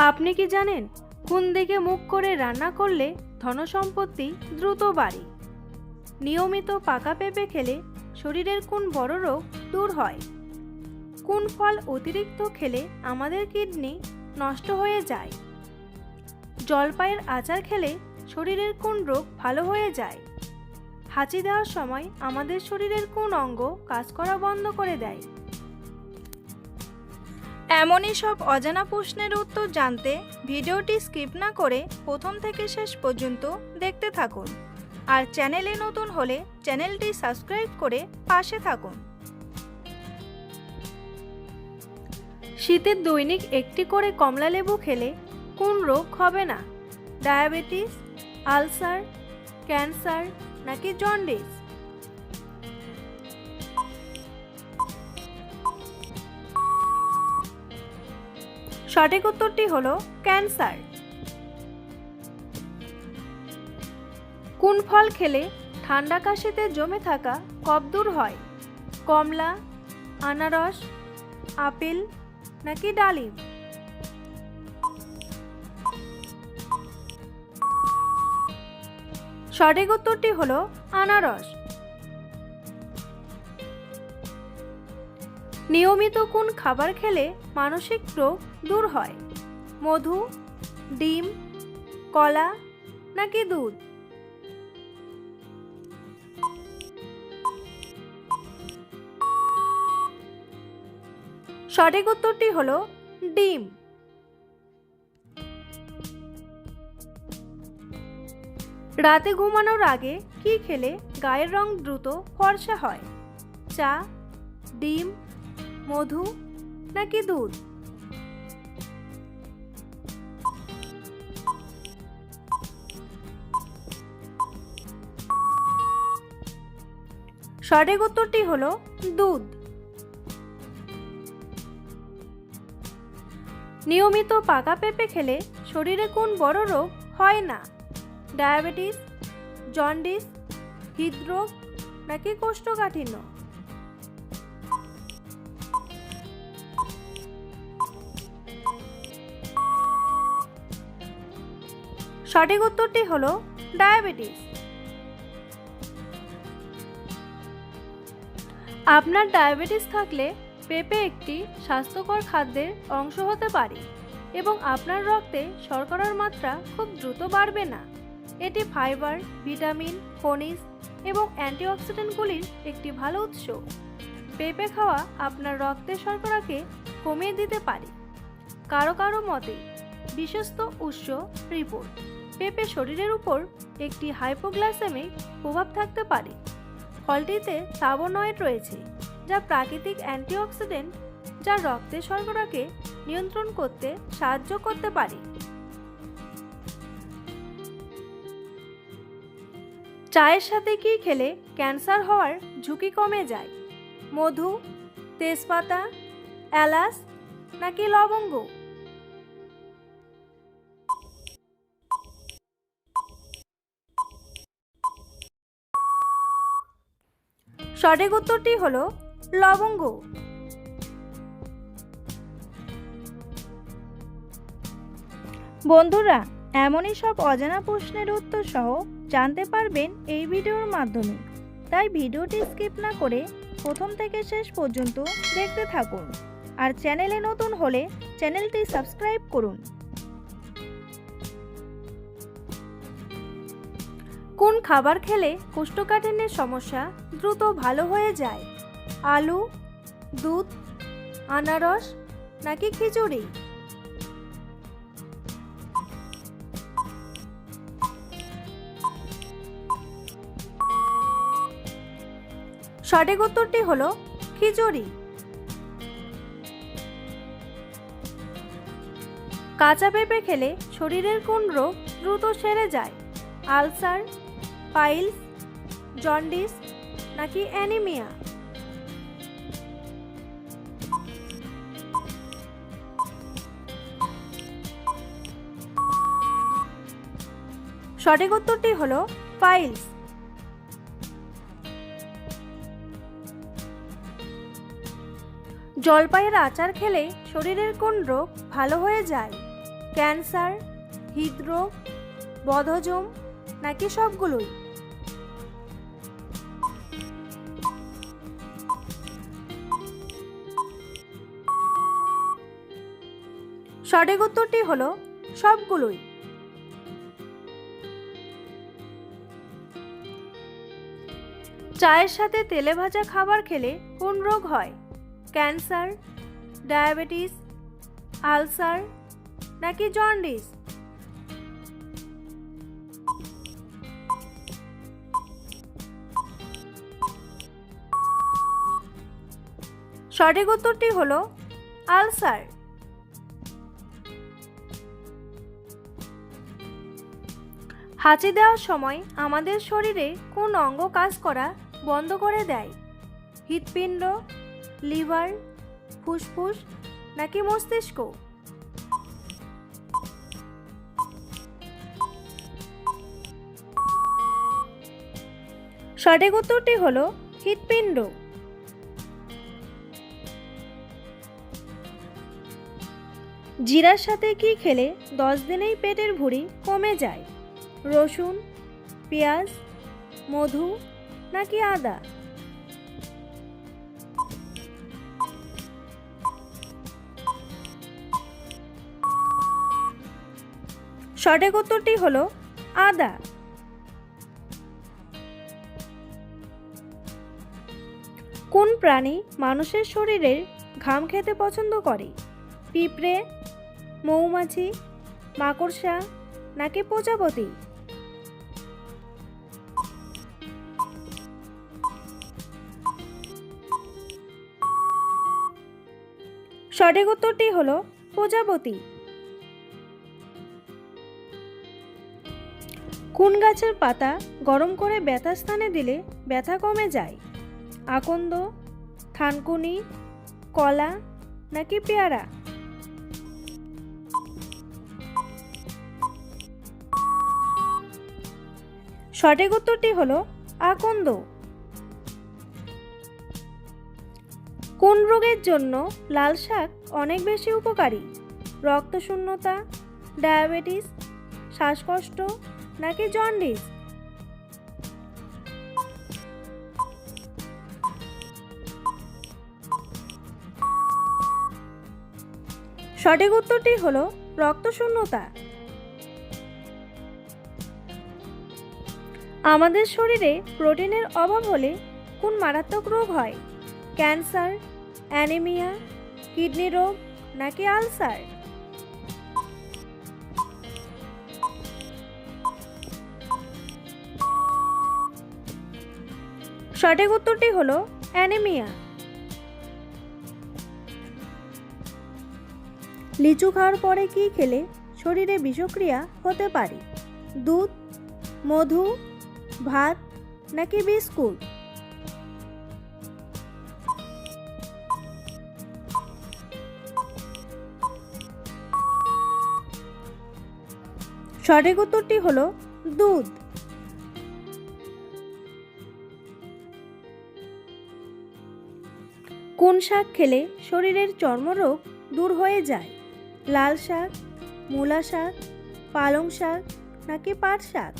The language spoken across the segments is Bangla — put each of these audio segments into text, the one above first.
আপনি কি জানেন কোন দিকে মুখ করে রান্না করলে ধনসম্পত্তি দ্রুত বাড়ে? নিয়মিত পাকা পেঁপে খেলে শরীরের কোন বড় রোগ দূর হয়? কোন ফল অতিরিক্ত খেলে আমাদের কিডনি নষ্ট হয়ে যায়? জলপাইয়ের আচার খেলে শরীরের কোন রোগ ভালো হয়ে যায়? হাঁচি দেওয়ার সময় আমাদের শরীরের কোন অঙ্গ কাজ করা বন্ধ করে দেয়? এমনই সব অজানা প্রশ্নের উত্তর জানতে ভিডিওটি স্কিপ না করে প্রথম থেকে শেষ পর্যন্ত দেখতে থাকুন। আর চ্যানেলে নতুন হলে চ্যানেলটি সাবস্ক্রাইব করে পাশে থাকুন। শীতের দৈনিক একটি করে কমলা লেবু খেলে কোন রোগ হবে না? ডায়াবেটিস, আলসার, ক্যান্সার নাকি জন্ডিস? সঠিক উত্তরটি হলো ক্যান্সার। কোন ফল খেলে ঠান্ডা কাশিতে জমে থাকা কফ দূর হয়? কমলা, আনারস, আপেল নাকি ডালিম? সঠিক উত্তরটি হল আনারস। নিয়মিত কোন খাবার খেলে মানসিক রোগ দূর হয়? মধু, ডিম, কলা নাকি দুধ? সঠিক উত্তরটি হলো ডিম। রাতে ঘুমানোর আগে কি খেলে গায়ের রং দ্রুত ফর্সা হয়? চা, ডিম মধু নাকি দুধ? সঠিক উত্তরটি হলো দুধ। নিয়মিত পাকা পেঁপে খেলে শরীরে কোন বড় রোগ হয় না? ডায়াবেটিস, জন্ডিস, হৃদরোগ নাকি কোষ্ঠকাঠিন্য? সঠিক উত্তরটি হল ডায়াবেটিস। আপনার ডায়াবেটিস থাকলে পেঁপে একটি স্বাস্থ্যকর খাদ্যের অংশ হতে পারে এবং আপনার রক্তে শর্করার মাত্রা খুব দ্রুত বাড়বে না। এটি ফাইবার, ভিটামিন, খনিজ এবং অ্যান্টিঅক্সিডেন্টগুলির একটি ভালো উৎস। পেঁপে খাওয়া আপনার রক্তের শর্করাকে কমিয়ে দিতে পারে। কারও কারও মতে বিশ্বস্ত উৎস রিপোর্ট। পেঁপে শরীরের উপর একটি হাইপোগ্লাইসেমিক প্রভাব থাকতে পারে। ফলটিতে ফ্লাভোনয়েড রয়েছে, যা প্রাকৃতিক অ্যান্টিঅক্সিডেন্ট যা রক্তের শর্করাকে নিয়ন্ত্রণ করতে সাহায্য করতে পারে। চায়ের সাথে কি খেলে ক্যান্সার হওয়ার ঝুঁকি কমে যায়? মধু, তেজপাতা, এলাচ নাকি লবঙ্গ? সঠিক উত্তরটি হল লবঙ্গ। বন্ধুরা, এমনই সব অজানা প্রশ্নের উত্তর সহ জানতে পারবেন এই ভিডিওর মাধ্যমে। তাই ভিডিওটি স্কিপ না করে প্রথম থেকে শেষ পর্যন্ত দেখতে থাকুন আর চ্যানেলে নতুন হলে চ্যানেলটি সাবস্ক্রাইব করুন। কোন খাবার খেলে কোষ্ঠকাঠিন্যের সমস্যা দ্রুত ভালো হয়ে যায়। আলু, দুধ, আনারস নাকি খিচুড়ি? সঠিক উত্তরটি হলো খিচুড়ি। কাঁচা পেঁপে খেলে শরীরের কোন রোগ দ্রুত সেরে যায়? আলসার, পাইলস, জন্ডিস নাকি অ্যানিমিয়া? সঠিক উত্তরটি হলো ফাইলস। জলপাইয়ের আচার খেলে শরীরের কোন রোগ ভালো হয়ে যায়? ক্যান্সার, হৃদরোগ, বদহজম নাকি সবগুলোই? সঠিক উত্তরটি হলো সবগুলোই। চায়ের সাথে তেলে ভাজা খাবার খেলে কোন রোগ হয়? ক্যান্সার, ডায়াবেটিস, আলসার নাকি জন্ডিস? সঠিক উত্তরটি হলো আলসার। হাঁচি দেওয়ার সময় আমাদের শরীরে কোন অঙ্গ কাজ করা বন্ধ করে দেয়? হৃৎপিণ্ড, লিভার, ফুসফুস নাকি মস্তিষ্ক? সঠিক উত্তরটি হলো হৃৎপিণ্ড। জিরার সাথে কি খেলে দশ দিনেই পেটের ভুঁড়ি কমে যায়? রসুন, পেঁয়াজ, মধু নাকি আদা? সঠিক উত্তরটি হলো আদা। কোন প্রাণী মানুষের শরীরের ঘাম খেতে পছন্দ করে? পিঁপড়ে, মৌমাছি, মাকড়সা নাকি প্রজাপতি? সঠিক উত্তরটি হলো প্রজাপতি। কোন গাছের পাতা গরম করে ব্যথা স্থানে দিলে ব্যথা কমে যায়? আকন্দ, থানকুনি, কলা নাকি পেয়ারা? সঠিক উত্তরটি হলো আকন্দ। কোন রোগের জন্য লাল শাক অনেক বেশি উপকারী? রক্তশূন্যতা, ডায়াবেটিস, শ্বাসকষ্ট নাকি জন্ডিস? সঠিক উত্তরটি হলো রক্তশূন্যতা। আমাদের শরীরে প্রোটিনের অভাব হলে কোন মারাত্মক রোগ হয়? ক্যান্সার, অ্যানিমিয়া, কিডনি রোগ নাকি আলসার? সঠিক উত্তরটি হলো অ্যানিমিয়া। লিচু খাওয়ার পরে কি খেলে শরীরে বিষক্রিয়া হতে পারে? দুধ, মধু, ভাত নাকি বিস্কুট? সঠিক উত্তরটি হলো দুধ। কোন শাক খেলে শরীরের চর্মরোগ দূর হয়ে যায়? লাল শাক, মূলা শাক, পালং শাক নাকি পাট শাক?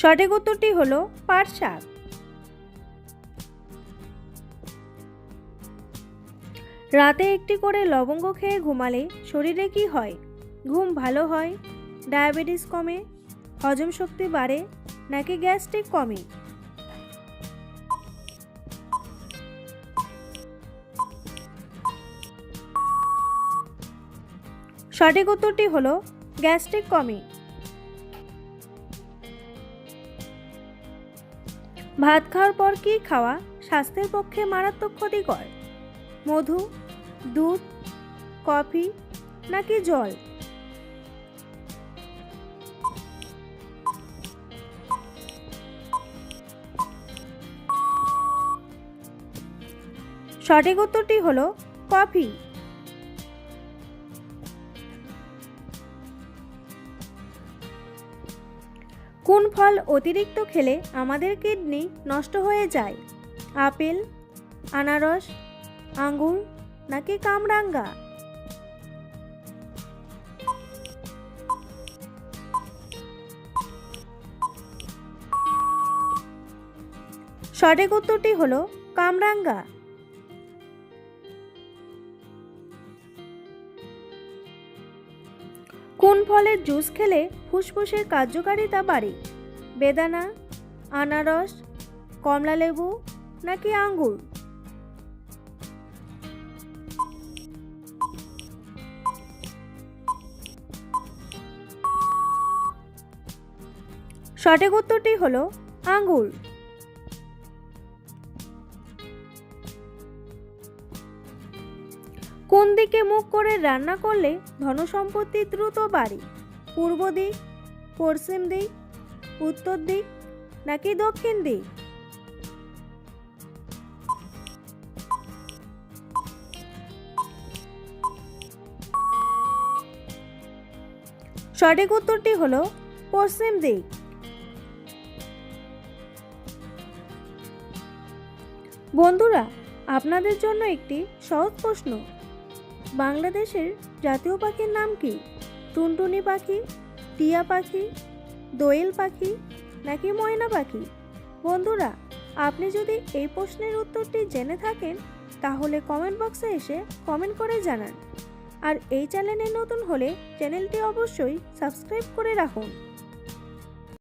সঠিক উত্তরটি হলো পাট শাক। রাতে একটি করে লবঙ্গ খেয়ে ঘুমালে শরীরে কি হয়? ঘুম ভালো হয়? ডায়াবেটিস কমে? হজম শক্তি বাড়ে? নাকি গ্যাস্ট্রিক কমে? সঠিক উত্তরটি হলো গ্যাস্ট্রিক কমে। ভাত খাওয়ার পর কি খাওয়া স্বাস্থ্যের পক্ষে মারাত্মক ক্ষতিকর? মধু দুধ, কফি নাকি জল? সঠিক উত্তরটি হলো কফি। কোন ফল অতিরিক্ত খেলে আমাদের কিডনি নষ্ট হয়ে যায়? আপেল, আনারস, আঙ্গুর নাকি কামরাঙ্গা? সঠিক উত্তরটি হলো কামরাঙ্গা। কোন ফলের জুস খেলে ফুসফুসের কার্যকারিতা বাড়ে? বেদানা, আনারস, কমলালেবু নাকি আঙ্গুর? সঠিক উত্তরটি হলো আঙ্গুর। কোন দিকে মুখ করে রান্না করলে ধনসম্পত্তি দ্রুত বাড়ে? পূর্ব দিক, পশ্চিম দিক, উত্তর দিক, নাকি দক্ষিণ দিক? সঠিক উত্তরটি হলো পশ্চিম দিক। বন্ধুরা, আপনাদের জন্য একটি সহজ প্রশ্ন। বাংলাদেশের জাতীয় পাখির নাম কি? টুনটুনি পাখি, টিয়া পাখি, দোয়েল পাখি, নাকি ময়না পাখি? বন্ধুরা, আপনি যদি এই প্রশ্নের উত্তরটি জেনে থাকেন, তাহলে কমেন্ট বক্সে এসে কমেন্ট করে জানান। আর এই চ্যানেলে নতুন হলে চ্যানেলটি অবশ্যই সাবস্ক্রাইব করে রাখুন।